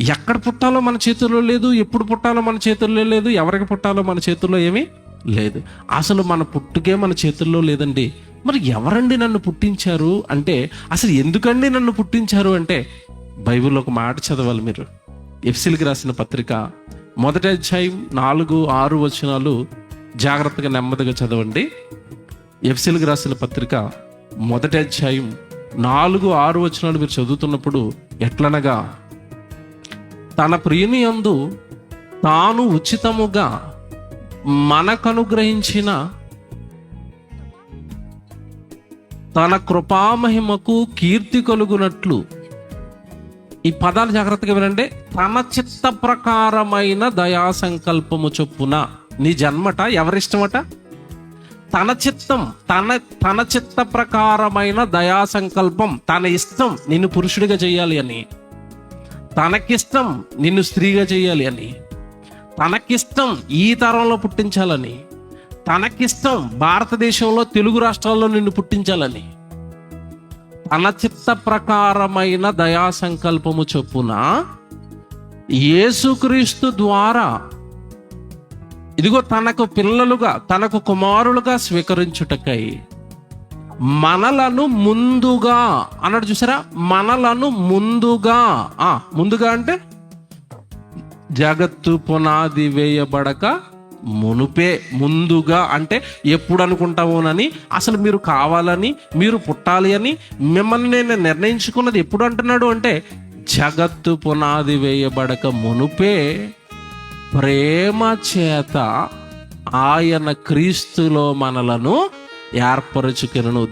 ఎక్కడ పుట్టాలో మన చేతుల్లో లేదు ఎప్పుడు పుట్టాలో మన చేతుల్లో లేదు ఎవరికి పుట్టాలో మన చేతుల్లో ఏమీ లేదు. అసలు మన పుట్టుకే మన చేతుల్లో లేదండి. మరి ఎవరండి నన్ను పుట్టించారు అంటే అసలు ఎందుకండి నన్ను పుట్టించారు అంటే బైబిల్లో ఒక మాట చదవాలి మీరు. ఎఫ్సిల్కి రాసిన పత్రిక మొదటి అధ్యాయం నాలుగు ఆరు వచనాలు జాగ్రత్తగా నెమ్మదిగా చదవండి. ఎఫ్సిల్కి రాసిన పత్రిక మొదటి అధ్యాయం నాలుగు ఆరు వచనాలు మీరు చదువుతున్నప్పుడు ఎట్లనగా తన ప్రియుని యందు తాను ఉచితముగా మనకనుగ్రహించిన తన కృపామహిమకు కీర్తి కలుగునట్లు. ఈ పదాలు జాగ్రత్తగా వినండి. తన చిత్త ప్రకారమైన దయా సంకల్పము చొప్పున. నీ జన్మట ఎవరిష్టమట? తన చిత్తం తన తన చిత్త ప్రకారమైన దయా సంకల్పం తన ఇష్టం నిన్ను పురుషుడిగా చేయాలి అని. తనకిష్టం నిన్ను స్త్రీగా చేయాలి అని. తనకిష్టం ఈ తరంలో పుట్టించాలని. తనకిష్టం భారతదేశంలో తెలుగు రాష్ట్రాల్లో నిన్ను పుట్టించాలని. తన చిత్త ప్రకారమైన దయా సంకల్పము చొప్పున యేసుక్రీస్తు ద్వారా ఇదిగో తనకు పిల్లలుగా తనకు కుమారులుగా స్వీకరించుటకై మనలను ముందుగా అన్నాడు చూసారా? మనలను ముందుగా. ఆ ముందుగా అంటే జగత్తు పునాది వేయబడక మునుపే ముందుగా అంటే ఎప్పుడు అనుకుంటామోనని అసలు మీరు కావాలని మీరు పుట్టాలి అని మిమ్మల్ని నేను నిర్ణయించుకున్నది ఎప్పుడు అంటున్నాడు అంటే జగత్తు పునాది వేయబడక మునుపే ప్రేమ చేత ఆయన క్రీస్తులో మనలను ఏర్పరచుకెను.